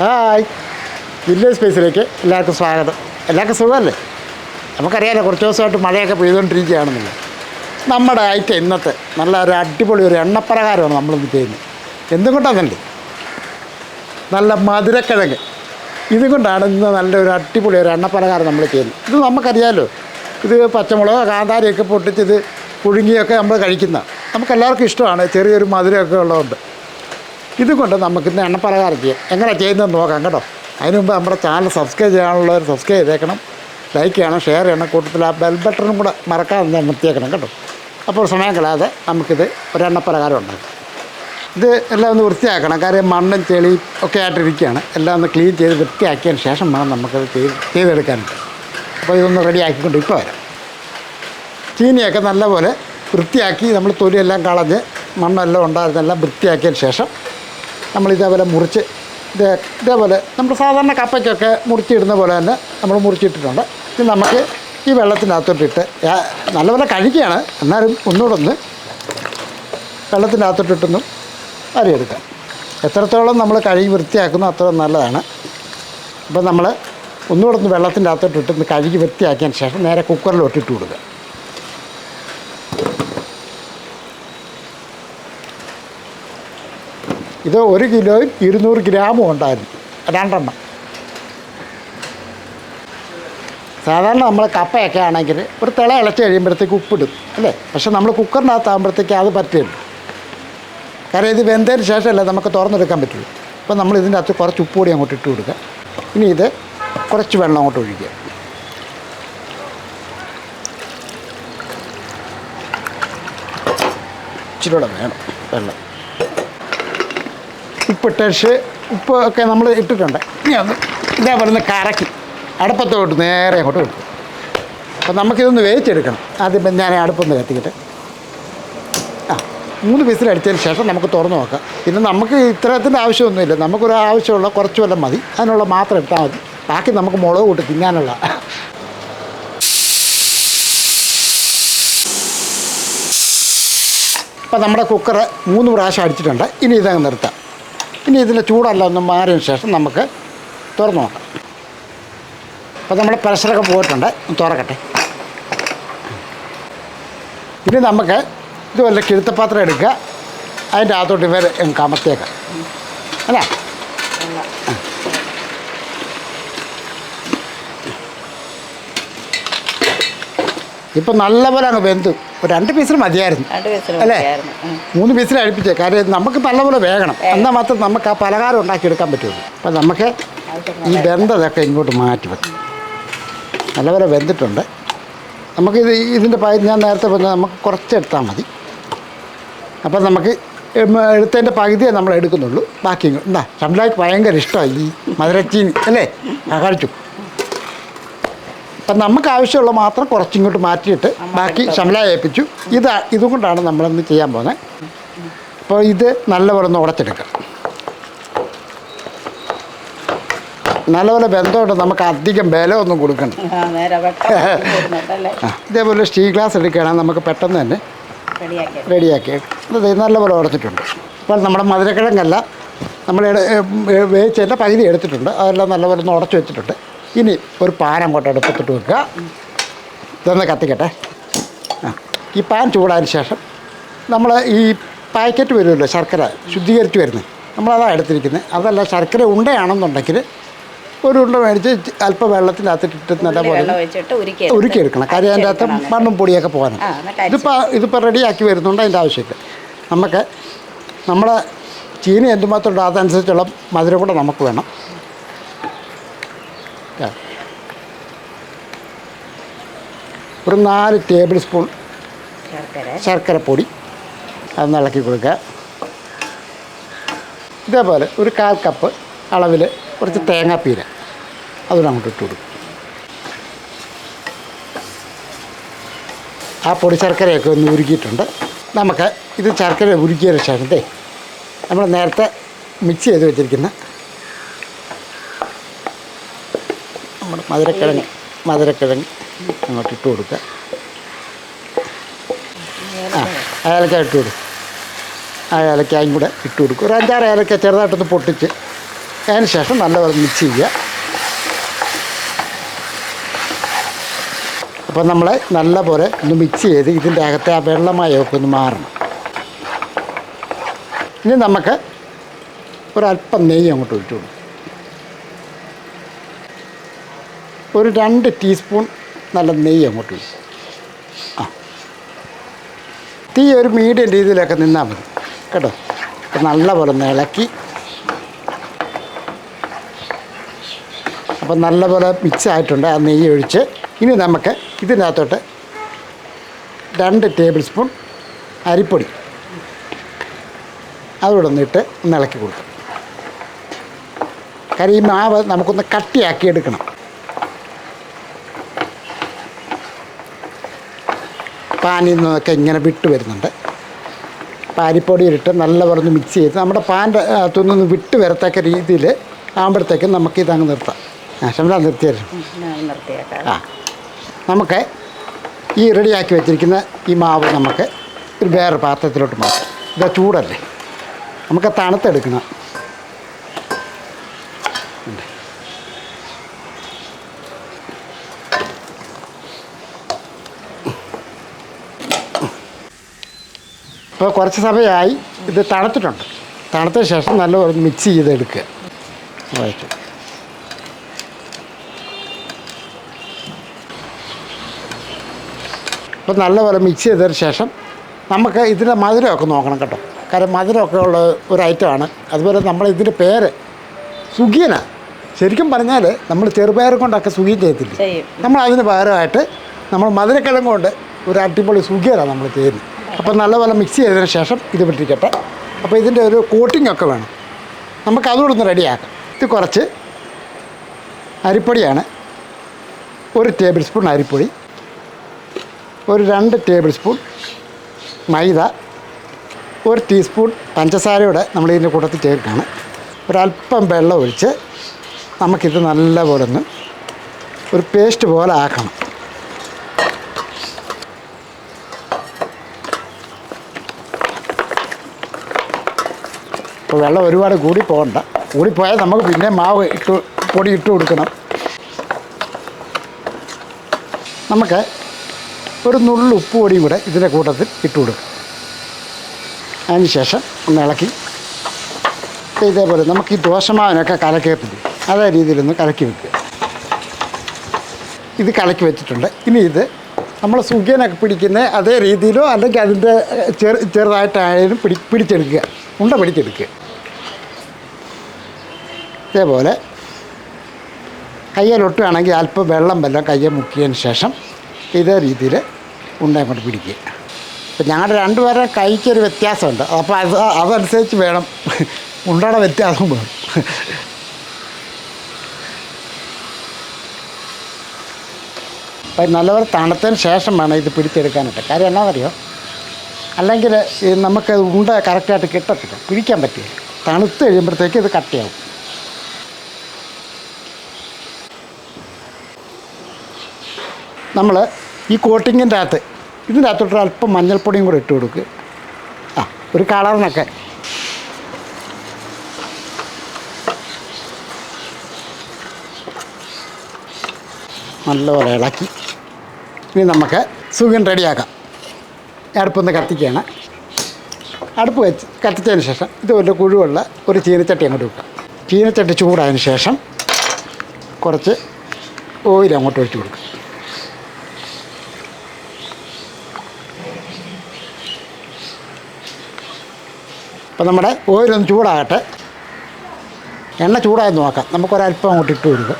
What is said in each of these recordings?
Hi. Village സ്പേസിലേക്ക് എല്ലാവർക്കും സ്വാഗതം. എല്ലാവർക്കും സുഖമല്ലേ? നമുക്കറിയാലോ കുറച്ച് ദിവസമായിട്ട് മഴയൊക്കെ പെയ്തുകൊണ്ടിരിക്കുകയാണെന്നില്ല നമ്മുടെ ആയിട്ട് ഇന്നത്തെ നല്ല ഒരു അടിപൊളി ഒരു എണ്ണപ്രകാരമാണ് നമ്മളിന്ന് ചെയ്യുന്നത്. എന്തുകൊണ്ടാണെന്നല്ലേ നല്ല മധുരക്കിഴങ്ങ്. ഇതും കൊണ്ടാണ് ഇന്ന് നല്ലൊരു അടിപൊളി ഒരു എണ്ണപ്രകാരം നമ്മൾ ചെയ്യുന്നത്. ഇത് നമുക്കറിയാമല്ലോ ഇത് പച്ചമുളക് കാന്താരിയൊക്കെ പൊട്ടിച്ചത് പുഴുങ്ങിയൊക്കെ നമ്മൾ കഴിക്കുന്ന. നമുക്കെല്ലാവർക്കും ഇഷ്ടമാണ് ചെറിയൊരു മധുരമൊക്കെ ഉള്ളതുകൊണ്ട്. ഇതുകൊണ്ട് നമുക്ക് ഇന്ന് എണ്ണപ്പലഹാരം ചെയ്യാം. എങ്ങനെ ചെയ്യുന്നതെന്ന് നോക്കാം കേട്ടോ. അതിന് മുമ്പ് നമ്മുടെ ചാനൽ സബ്സ്ക്രൈബ് ചെയ്യാനുള്ളവർ സബ്സ്ക്രൈബ് ചെയ്തേക്കണം. ലൈക്ക് ചെയ്യണം ഷെയർ ചെയ്യണം. കൂട്ടത്തിൽ ആ ബെൽ ബട്ടണും കൂടെ മറക്കാതെ നിർത്തിയേക്കണം കേട്ടോ. അപ്പോൾ സമയം കളയാതെ നമുക്കിത് ഒരു എണ്ണപ്പലഹാരം ഉണ്ടാക്കാം. ഇത് എല്ലാം ഒന്ന് വൃത്തിയാക്കണം. കാര്യം മണ്ണും ചെളി ഒക്കെ ആയിട്ടിരിക്കുകയാണ്. എല്ലാം ഒന്ന് ക്ലീൻ ചെയ്ത് വൃത്തിയാക്കിയതിന് ശേഷം വേണം നമുക്കത് ചെയ്ത് ചെയ്തെടുക്കാനായിട്ട്. അപ്പോൾ ഇതൊന്ന് റെഡിയാക്കിക്കൊണ്ട് ഇപ്പോൾ വരാം. ചീനിയൊക്കെ നല്ലപോലെ വൃത്തിയാക്കി നമ്മൾ തൊലിയെല്ലാം കളഞ്ഞ് മണ്ണെല്ലാം ഉണ്ടായിരുന്നെല്ലാം വൃത്തിയാക്കിയതിന് ശേഷം നമ്മൾ ഇതേപോലെ മുറിച്ച് ഇതേ ഇതേപോലെ നമ്മൾ സാധാരണ കപ്പയ്ക്കൊക്കെ മുറിച്ചിടുന്ന പോലെ തന്നെ നമ്മൾ മുറിച്ചിട്ടിട്ടുണ്ട്. ഇത് നമുക്ക് ഈ വെള്ളത്തിനകത്തോട്ടിട്ട് നല്ലപോലെ കഴിക്കുകയാണ് എന്നാലും ഒന്നുകൂടെ ഒന്ന് വെള്ളത്തിനകത്തോട്ടിട്ടൊന്നും അരിയെടുക്കാം. എത്രത്തോളം നമ്മൾ കഴുകി വൃത്തിയാക്കുന്നു അത്രയും നല്ലതാണ്. അപ്പോൾ നമ്മൾ ഒന്നുകൂടെ ഒന്ന് വെള്ളത്തിന്റെ അകത്തോട്ടിട്ടൊന്ന് കഴുകി വൃത്തിയാക്കിയതിന് ശേഷം നേരെ കുക്കറിലോട്ടിട്ട് കൊടുക്കുക. ഇത് ഒരു കിലോയിൽ ഇരുന്നൂറ് ഗ്രാമും ഉണ്ടായിരുന്നു. രണ്ടെണ്ണം. സാധാരണ നമ്മൾ കപ്പയൊക്കെ ആണെങ്കിൽ ഒരു തിള ഇളച്ച് കഴിയുമ്പോഴത്തേക്ക് ഉപ്പിടും അല്ലേ? പക്ഷെ നമ്മൾ കുക്കറിനകത്താകുമ്പോഴത്തേക്ക് അത് പറ്റില്ല കാരണം ഇത് വെന്തതിന് ശേഷമല്ലേ നമുക്ക് തുറന്നെടുക്കാൻ പറ്റുള്ളൂ. അപ്പോൾ നമ്മൾ ഇതിന്റെ അകത്ത് കുറച്ച് ഉപ്പ് കൂടി അങ്ങോട്ട് ഇട്ട് കൊടുക്കുക. ഇനി ഇത് കുറച്ച് വെള്ളം അങ്ങോട്ട് ഒഴിക്കുക. ഇച്ചിരി വേണം. വെള്ളം. ഉപ്പിട്ടേച്ച് ഉപ്പ് ഒക്കെ നമ്മൾ ഇട്ടിട്ടുണ്ട്. ഇനി ഒന്ന് ഇതാ പറയുന്ന കറക്കി. അടുപ്പത്തോട്ട് നേരെ അങ്ങോട്ട് കൊടുക്കും അപ്പം നമുക്കിതൊന്ന് വേവിച്ചെടുക്കണം. ആദ്യം ഞാൻ അടുപ്പൊന്ന് കത്തിക്കട്ടെ. ആ മൂന്ന് വിസിലടിച്ചതിന് ശേഷം നമുക്ക് തുറന്ന് നോക്കാം. പിന്നെ നമുക്ക് ഇത്തരത്തിന്റെ ആവശ്യമൊന്നുമില്ല. നമുക്കൊരു ആവശ്യമുള്ള കുറച്ച് വല്ലതും മതി. അതിനുള്ള മാത്രം ഇട്ടാൽ മതി. ബാക്കി നമുക്ക് മുളക് കൂട്ടി തിന്നാനുള്ള. അപ്പം നമ്മുടെ കുക്കർ മൂന്ന് പ്രാവശ്യം അടിച്ചിട്ടുണ്ട്. ഇനി ഇതങ്ങ് നിർത്താം. ഇനി ഇതിന്റെ ചൂടല്ല ഒന്ന് മാറിയതിന് ശേഷം നമുക്ക് തുറന്നു നോക്കാം. അപ്പോൾ നമ്മുടെ പ്രഷറൊക്കെ പോയിട്ടുണ്ട്. തുറക്കട്ടെ. ഇനി നമുക്ക് ഇതുപോലെ കിഴുത്തപാത്രം എടുക്കുക. അതിന്റെ അകത്തോട്ട് ഇവർ കമത്തേക്കാം അല്ലേ? ഇപ്പം നല്ലപോലെ അങ്ങ് വെന്തു രണ്ട് പീസിൽ മതിയായിരുന്നു. അല്ലേ? മൂന്ന് പീസിൽ അടുപ്പിച്ചേ. കാര്യം നമുക്ക് നല്ലപോലെ വേഗണം എന്നാൽ മാത്രം നമുക്ക് ആ പലഹാരം ഉണ്ടാക്കിയെടുക്കാൻ പറ്റുള്ളൂ. അപ്പം നമുക്ക് ഈ വെന്തതൊക്കെ ഇങ്ങോട്ട് മാറ്റി വെക്കും. നല്ലപോലെ വെന്തിട്ടുണ്ട്. നമുക്കിത് ഇതിന്റെ പകുതി ഞാൻ നേരത്തെ പറഞ്ഞാൽ നമുക്ക് കുറച്ചെടുത്താൽ മതി. അപ്പം നമുക്ക് എടുത്തതിന്റെ പകുതിയേ നമ്മൾ എടുക്കുന്നുള്ളൂ. ബാക്കി എന്താ ഷംലാക്ക് ഭയങ്കര ഇഷ്ടമായി ഈ മധുരച്ചീനി. അല്ലേ? ആ കഴിച്ചു. അപ്പം നമുക്ക് ആവശ്യമുള്ള മാത്രം കുറച്ചിങ്ങോട്ട് മാറ്റിയിട്ട് ബാക്കി ശമല ഏൽപ്പിച്ചു. ഇത് ഇതുകൊണ്ടാണ് നമ്മളിന്ന് ചെയ്യാൻ പോകുന്നത് അപ്പോൾ ഇത് നല്ലപോലെ ഒന്ന് ഉടച്ചെടുക്കാം. നല്ലപോലെ ബന്ധമുണ്ട് നമുക്ക് അധികം ബലമൊന്നും കൊടുക്കണം? ഇതേപോലെ സ്റ്റീൽ ഗ്ലാസ് എടുക്കുകയാണെങ്കിൽ നമുക്ക് പെട്ടെന്ന് തന്നെ റെഡിയാക്കി അത് നല്ലപോലെ ഉടച്ചിട്ടുണ്ട്. അപ്പോൾ നമ്മുടെ മധുരക്കിഴങ്ങല്ല നമ്മൾ വേവിച്ചതിന്റെ പകുതി എടുത്തിട്ടുണ്ട്. അതെല്ലാം നല്ലപോലെ ഒന്ന് ഉടച്ചു വെച്ചിട്ടുണ്ട്. ഇനി ഒരു പാൻ അങ്ങോട്ട് അടുപ്പത്തിട്ട് വെക്കുക. ഇതൊന്ന് കത്തിക്കട്ടെ. ആ ഈ പാൻ ചൂടായതിന് ശേഷം നമ്മൾ ഈ പാക്കറ്റ് വരുമല്ലോ ശർക്കര ശുദ്ധീകരിച്ച് വരുന്നത്. നമ്മളതാണ് എടുത്തിരിക്കുന്നത്. അതല്ല ശർക്കര ഉണ്ടയാണെന്നുണ്ടെങ്കിൽ ഒരു ഉണ്ട മേടിച്ച് അല്പം വെള്ളത്തിനകത്തിട്ടിട്ട് നല്ല പോലെ ഉരുക്കിയെടുക്കണം. കാര്യം അതിന്റെ അകത്ത് മണ്ണും പൊടിയൊക്കെ പോകാനും ഇതിപ്പോൾ ഇതിപ്പോൾ റെഡിയാക്കി വരുന്നുണ്ട് അതിന്റെ ആവശ്യമില്ല. നമുക്ക് നമ്മുടെ ചീനി എന്തുമാത്രം ഉണ്ടോ അതനുസരിച്ചുള്ള മധുരം കൂടെ നമുക്ക് വേണം. ഒരു നാല് ടേബിൾ സ്പൂൺ ശർക്കര. ശർക്കരപ്പൊടി അത് ഇളക്കി കൊടുക്കുക. ഇതേപോലെ ഒരു കാൽ കപ്പ് അളവിൽ കുറച്ച് തേങ്ങാപ്പീര അതുകൊണ്ട് അങ്ങോട്ട് ഇട്ട് കൊടുക്കും. ആ പൊടി ശർക്കരയൊക്കെ ഒന്ന് ഉരുക്കിയിട്ടുണ്ട്. നമുക്ക് ഇത് ശർക്കര ഉരുക്കിയതിന് ശേഷം നമ്മൾ നേരത്തെ മിക്സ് ചെയ്ത് വെച്ചിരിക്കുന്ന മധുരക്കിഴങ്ങ് മധുരക്കിഴങ്ങ് അങ്ങോട്ട് ഇട്ട് കൊടുക്കുക ആ ഏലക്ക ഇട്ട് കൊടുക്കും. ആ ഏലക്കായും കൂടെ ഇട്ട് കൊടുക്കും. ഒരു അഞ്ചാറ് ഏലക്ക ചെറുതായിട്ടൊന്ന് പൊട്ടിച്ച് അതിന് ശേഷം നല്ലപോലെ മിക്സ് ചെയ്യുക. അപ്പോൾ നമ്മൾ നല്ലപോലെ ഒന്ന് മിക്സ് ചെയ്ത് ഇതിന്റെ അകത്തെ ആ വെള്ളമയമൊക്കെ ഒന്ന് മാറണം. ഇനി നമുക്ക് ഒരല്പം നെയ്യ് അങ്ങോട്ട് ഒഴിച്ചു കൊടുക്കും. ഒരു രണ്ട് ടീസ്പൂൺ നല്ല നെയ്യ് അങ്ങോട്ട് ഒഴിച്ചു. ആ. തീ ഒരു മീഡിയം രീതിയിലൊക്കെ നിന്നാൽ മതി. കേട്ടോ? അപ്പം നല്ലപോലെ ഒന്ന് ഇളക്കി. അപ്പം നല്ലപോലെ മിക്സ് ആയിട്ടുണ്ട് ആ നെയ്യ് ഒഴിച്ച്. ഇനി നമുക്ക് ഇതിനകത്തോട്ട് രണ്ട് ടേബിൾ സ്പൂൺ അരിപ്പൊടി. അതുകൂടെ ഒന്നിട്ട് ഒന്ന് ഇളക്കി കൊടുക്കും. കാര്യം ഈ മാവ് നമുക്കൊന്ന് കട്ടിയാക്കി എടുക്കണം. പാനിൽ നിന്നൊക്കെ ഇങ്ങനെ വിട്ട് വരുന്നുണ്ട്. പാരിപ്പൊടി ഇട്ട് നല്ലപോലെ ഒന്ന് മിക്സ് ചെയ്ത് നമ്മുടെ പാന്റെ അകത്തുനിന്ന് വിട്ട് വരത്തക്ക രീതിയിൽ ആകുമ്പോഴത്തേക്കും നമുക്ക് ഇതങ്ങ് നിർത്താം. ആ ക്ഷമത നിർത്തിയായിരുന്നു ആ നമുക്ക് ഈ റെഡിയാക്കി വെച്ചിരിക്കുന്ന ഈ മാവ് നമുക്ക് ഒരു വേറെ പാത്രത്തിലോട്ട് മാറ്റാം. ഇതാ ചൂടല്ലേ? നമുക്ക് തണുത്തെടുക്കണം. ഇപ്പോൾ കുറച്ച് സമയമായി ഇത് തണുത്തിട്ടുണ്ട്. തണുത്ത ശേഷം നല്ല മിക്സ് ചെയ്തെടുക്കുക. റൈറ്റ് അപ്പോൾ നല്ലപോലെ മിക്സ് ചെയ്തതിന് ശേഷം നമുക്ക് ഇതിന്റെ മധുരമൊക്കെ നോക്കണം കേട്ടോ. കാരണം മധുരമൊക്കെ ഉള്ള ഒരു ഐറ്റമാണ് അതുപോലെ നമ്മൾ ഇതിന്റെ പേര് സുഖീന ശരിക്കും പറഞ്ഞാൽ നമ്മൾ ചെറുപയർ കൊണ്ടൊക്കെ സുഖീൻ ചെയ്യത്തില്ല? ചെയ്യും. നമ്മൾ അതിന് പകരമായിട്ട് നമ്മൾ മധുരക്കിഴങ്ങ് കൊണ്ട് ഒരു അടിപൊളി സുഖിയനാണ് നമ്മൾ ചെയ്യുന്നത്. അപ്പോൾ നല്ലപോലെ മിക്സ് ചെയ്തതിന് ശേഷം ഇത് വിട്ടിരിക്കട്ടെ അപ്പോൾ ഇതിന്റെ ഒരു കോട്ടിംഗ് ഒക്കെ വേണം. നമുക്ക് അതുകൂടെ ഒന്ന് റെഡിയാക്കാം ഇത് കുറച്ച് അരിപ്പൊടിയാണ്. ഒരു ടേബിൾ സ്പൂൺ അരിപ്പൊടി. ഒരു രണ്ട് ടേബിൾ സ്പൂൺ മൈദ. ഒരു ടീസ്പൂൺ പഞ്ചസാരയുടെ നമ്മൾ ഇതിന്റെ കൂട്ടത്തിൽ ചേർക്കുകയാണ്. ഒരല്പം വെള്ളം ഒഴിച്ച് നമുക്കിത് നല്ലപോലെ ഒന്ന് ഒരു പേസ്റ്റ് പോലെ ആക്കണം. ഇപ്പോൾ വെള്ളം ഒരുപാട് കൂടി പോകണ്ട. കൂടിപ്പോയാൽ നമുക്ക് പിന്നെ മാവ് ഇട്ട് പൊടി ഇട്ട് കൊടുക്കണം. നമുക്ക് ഒരു നുള്ളു ഉപ്പ് പൊടിയും കൂടെ ഇതിന്റെ കൂട്ടത്തിൽ ഇട്ട് കൊടുക്കും. അതിന് ശേഷം ഒന്ന് ഇളക്കി. ഇതേപോലെ നമുക്ക് ഈ ദോശമാവിനൊക്കെ കലക്കിയപ്പോൾ അതേ രീതിയിലൊന്ന് കലക്കി വെക്കുക. ഇത് കലക്കി വെച്ചിട്ടുണ്ട്. ഇനി ഇത് നമ്മൾ സുഖിയനൊക്കെ പിടിക്കുന്ന അതേ രീതിയിലോ അല്ലെങ്കിൽ അതിന്റെ ചെറു ചെറുതായിട്ടായാലും പിടി പിടിച്ചെടുക്കുക. ഉണ്ട പിടിച്ചെടുക്കുക. ഇതേപോലെ കയ്യിലൊട്ടുകയാണെങ്കിൽ അല്പം വെള്ളം വല്ലതും കയ്യെ മുക്കിയതിന് ശേഷം ഇതേ രീതിയിൽ ഉണ്ട കൊണ്ട് പിടിക്കുക. അപ്പം ഞങ്ങളുടെ രണ്ടുപേരുടെ കൈക്കൊരു വ്യത്യാസമുണ്ട്. അപ്പോൾ അത് അതനുസരിച്ച് വേണം. ഉണ്ടയുടെ വ്യത്യാസം വേണം. അപ്പം നല്ലപോലെ തണുത്തതിന് ശേഷം വേണം ഇത് പിടിച്ചെടുക്കാനായിട്ട്. കാര്യം എന്നാണെന്നറിയോ അല്ലെങ്കിൽ നമുക്ക് ഉണ്ട കറക്റ്റായിട്ട് കിട്ടത്തില്ല. പിടിക്കാൻ പറ്റില്ല. തണുത്ത് കഴിയുമ്പോഴത്തേക്ക് ഇത് കട്ടിയാവും. നമ്മൾ ഈ കോട്ടിങ്ങിന്റെ അകത്ത് ഇതിന്റെ അകത്തോട്ട് അല്പം മഞ്ഞൾപ്പൊടിയും കൂടെ ഇട്ട് കൊടുക്കുക ആ ഒരു കളറിനൊക്കെ. നല്ലപോലെ ഇളക്കി. ഇനി നമുക്ക് സുഖം റെഡിയാക്കാം. അടുപ്പൊന്ന് കത്തിക്കുകയാണ്. അടുപ്പ് വെച്ച് കത്തിച്ചതിന് ശേഷം ഇതുപോലെ കുഴുവുള്ള ഒരു ചീനച്ചട്ടി അങ്ങോട്ട് വെക്കുക ചീനച്ചട്ടി ചൂടായതിന് ശേഷം കുറച്ച് ഓയിൽ അങ്ങോട്ട് ഒഴിച്ചു കൊടുക്കുക അപ്പം നമ്മുടെ ഓയിലൊന്ന് ചൂടാകട്ടെ. എണ്ണ ചൂടായെന്ന് നോക്കാം. നമുക്കൊരല്പം അങ്ങോട്ട് ഇട്ട് കൊടുക്കുക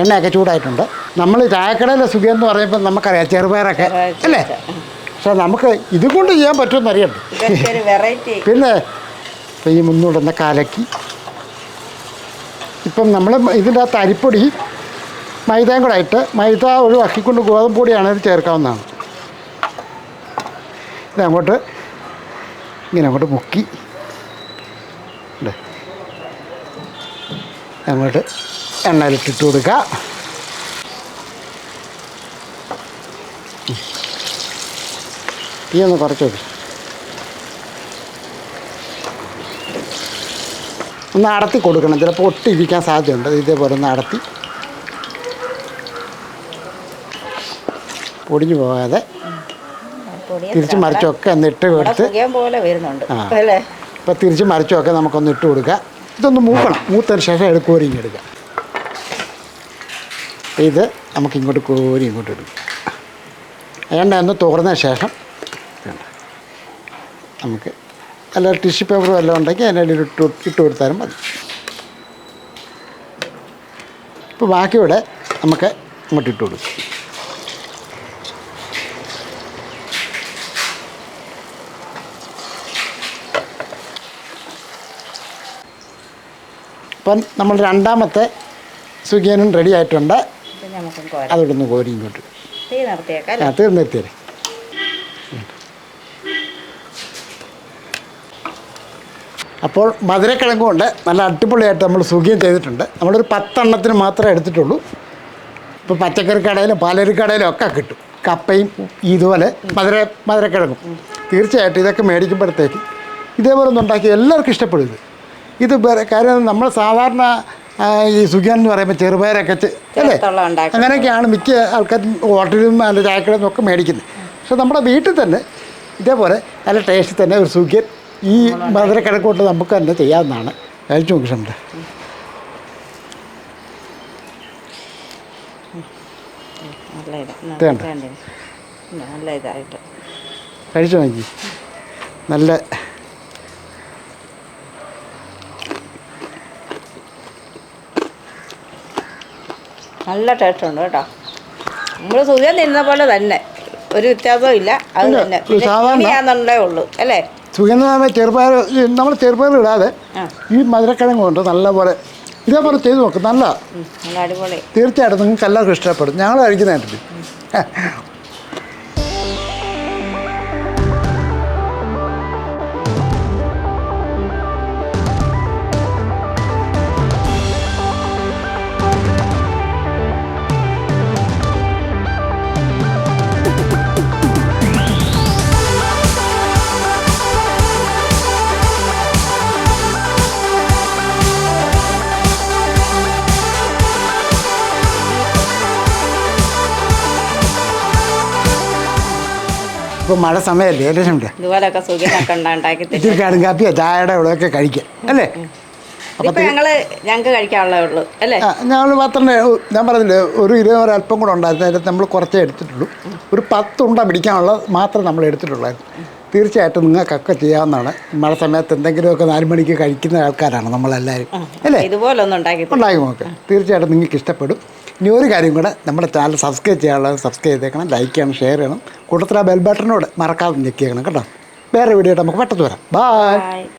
എണ്ണയൊക്കെ ചൂടായിട്ടുണ്ട്. നമ്മൾ ചായക്കടയിലെ സുഖം എന്ന് പറയുമ്പോൾ നമുക്കറിയാം ചെറുപയറൊക്കെ അല്ലേ? പക്ഷേ നമുക്ക് ഇതുകൊണ്ട് ചെയ്യാൻ പറ്റുമെന്ന് അറിയണ്ട് പിന്നെ ഇപ്പം ഈ മുന്നൂടുന്ന കാലക്കി. ഇപ്പം നമ്മൾ ഇതിന്റെ അകത്ത് അരിപ്പൊടി മൈദയും കൂടെ ഇട്ട് മൈദ ഒഴിവാക്കിക്കൊണ്ട് ഗോതമ്പ് പൊടിയാണ് ഇത് ചേർക്കാവുന്നതാണ്. ഇതങ്ങോട്ട് ഇങ്ങനെ അങ്ങോട്ട് മുക്കി. അങ്ങോട്ട് എണ്ണയിലിട്ടിട്ട് കൊടുക്കുക. തീ ഒന്ന് കുറച്ച് വെക്കും. ഒന്ന് അടത്തി കൊടുക്കണം. ചിലപ്പോൾ ഒട്ടിരിക്കാൻ സാധ്യതയുണ്ട്. ഇതേപോലെ ഒന്ന് അടത്തി. പൊടിഞ്ഞു പോകാതെ തിരിച്ച് മറിച്ചൊക്കെ ഒന്ന് ഇട്ട് കൊടുത്ത് പോലെ വരുന്നുണ്ട്. അല്ലേ? ഇപ്പോൾ തിരിച്ച് മറിച്ചൊക്കെ നമുക്കൊന്ന് ഇട്ട് കൊടുക്കാം. ഇതൊന്ന് മൂക്കണം. മൂത്തതിന് ശേഷം എടുത്ത് എടുക്കാം. ഇത് നമുക്ക് ഇങ്ങോട്ട് കോരി ഇങ്ങോട്ട് എടുക്കാം. എണ്ണ ഒന്ന് തുറന്ന ശേഷം നമുക്ക് അല്ല ടിഷ്യൂ പേപ്പർ വല്ലതും ഉണ്ടെങ്കിൽ അതിനിടയിൽ ഇട്ട് ഇട്ട് കൊടുത്താലും മതി. ഇപ്പോൾ ബാക്കിയുടെ നമുക്ക് ഇങ്ങോട്ട് ഇട്ട് കൊടുക്കും. അപ്പം നമ്മൾ രണ്ടാമത്തെ സുഖിയനും റെഡി ആയിട്ടുണ്ട്. നമുക്ക് കോരാം. അതോടെ ഒന്ന് കോരി ഇങ്ങോട്ട്. ആ അല്ലേ തീർന്നെത്തിയേ അപ്പോൾ മധുരക്കിഴങ്ങ് കൊണ്ട് നല്ല അടിപൊളിയായിട്ട് നമ്മൾ സുഖിയം ചെയ്തിട്ടുണ്ട്. നമ്മളൊരു പത്തെണ്ണത്തിന് മാത്രമേ എടുത്തിട്ടുള്ളൂ. ഇപ്പോൾ പച്ചക്കറി കടയിലും പാലരി കടയിലും ഒക്കെ കിട്ടും. കപ്പയും ഇതുപോലെ മധുര മധുരക്കിഴങ്ങും. തീർച്ചയായിട്ടും ഇതൊക്കെ മേടിക്കുമ്പോഴത്തേക്ക് ഇതേപോലെ ഒന്നുണ്ടാക്കി എല്ലാവർക്കും ഇഷ്ടപ്പെടും ഇത്. ഇത് കാര്യം നമ്മൾ സാധാരണ ഈ സുഖിയൻ എന്ന് പറയുമ്പോൾ ചെറുപയറൊക്കെ അല്ലേ? അങ്ങനെയൊക്കെയാണ് മിക്ക ആൾക്കാരും ഹോട്ടലും അല്ലെങ്കിൽ അല്ല ചായക്കടയിൽ ഒക്കെ മേടിക്കുന്നത്. പക്ഷെ നമ്മുടെ വീട്ടിൽ തന്നെ ഇതേപോലെ നല്ല ടേസ്റ്റിൽ തന്നെ ഒരു സുഖ്യൻ ഈ മധുരക്കിഴക്ക് കൊണ്ട് നമുക്ക് തന്നെ ചെയ്യാവുന്നതാണ്. കഴിച്ചു നോക്കിയിട്ടുണ്ട് കഴിച്ചു നോക്കി. നല്ല നല്ല ടേസ്റ്റ് ഉണ്ട് കേട്ടോ. നമ്മൾ സുഖം തിന്ന പോലെ തന്നെ. ഒരു വ്യത്യാസവും ഇല്ല. അത് തന്നെ. ഉള്ളൂ. അല്ലേ? സുഖം എന്ന് ചെറുപയർ നമ്മൾ ചെറുപയർ ഇടാതെ ഈ മധുരക്കിഴങ്ങ് കൊണ്ട് നല്ലപോലെ ഇതേപോലെ ചെയ്ത് നോക്കും. നല്ല തീർച്ചയായിട്ടും നിങ്ങൾക്ക് എല്ലാവർക്കും ഇഷ്ടപ്പെടും. ഞങ്ങൾ കഴിക്കുന്നതായിട്ടില്ല ഇപ്പോൾ മഴ സമയമല്ലേ ഏകദേശം ഇല്ലേ? ഇതുപോലൊക്കെ സുഖിനൊക്കെ ഉണ്ടാക്കി തരും ഇച്ചിരി കടും കാപ്പിയോ ചായയുടെ ഇവിടെയൊക്കെ കഴിക്കാം അല്ലേ? ഞങ്ങൾ ഞങ്ങൾക്ക് കഴിക്കാനുള്ളേ ഉള്ളൂ അല്ലേ? ഞങ്ങൾ പത്തെണ്ണ ഞാൻ പറഞ്ഞില്ലേ ഒരു ഇരുപത് ഒരു അല്പം കൂടെ ഉണ്ടായിരുന്നു അതിനകത്ത് നമ്മൾ കുറച്ചേ എടുത്തിട്ടുള്ളൂ. ഒരു പത്തുണ്ട പിടിക്കാനുള്ള മാത്രം നമ്മൾ എടുത്തിട്ടുള്ളായിരുന്നു. തീർച്ചയായിട്ടും നിങ്ങൾക്കൊക്കെ ചെയ്യാവുന്നതാണ്. മഴ സമയത്ത് എന്തെങ്കിലുമൊക്കെ നാല് മണിക്ക് കഴിക്കുന്ന ആൾക്കാരാണ് നമ്മളെല്ലാവരും അല്ലേ? ഇതുപോലെ ഉണ്ടാക്കി. ഉണ്ടാക്കി നോക്കാം. തീർച്ചയായിട്ടും നിങ്ങൾക്ക് ഇഷ്ടപ്പെടും ഇനി ഒരു കാര്യം കൂടെ നമ്മുടെ ചാനൽ സബ്സ്ക്രൈബ് ചെയ്യാനുള്ളത് സബ്സ്ക്രൈബ് ചെയ്തേക്കണം ലൈക്ക് ചെയ്യണം ഷെയർ ചെയ്യണം. കൂട്ടത്തിൽ ആ ബെൽ ബട്ടണോട് മറക്കാതെ ഞെക്കിയേക്കണം കേട്ടോ. വേറെ വീഡിയോ നമുക്ക് പെട്ടെന്ന് വരാം. ബായ്.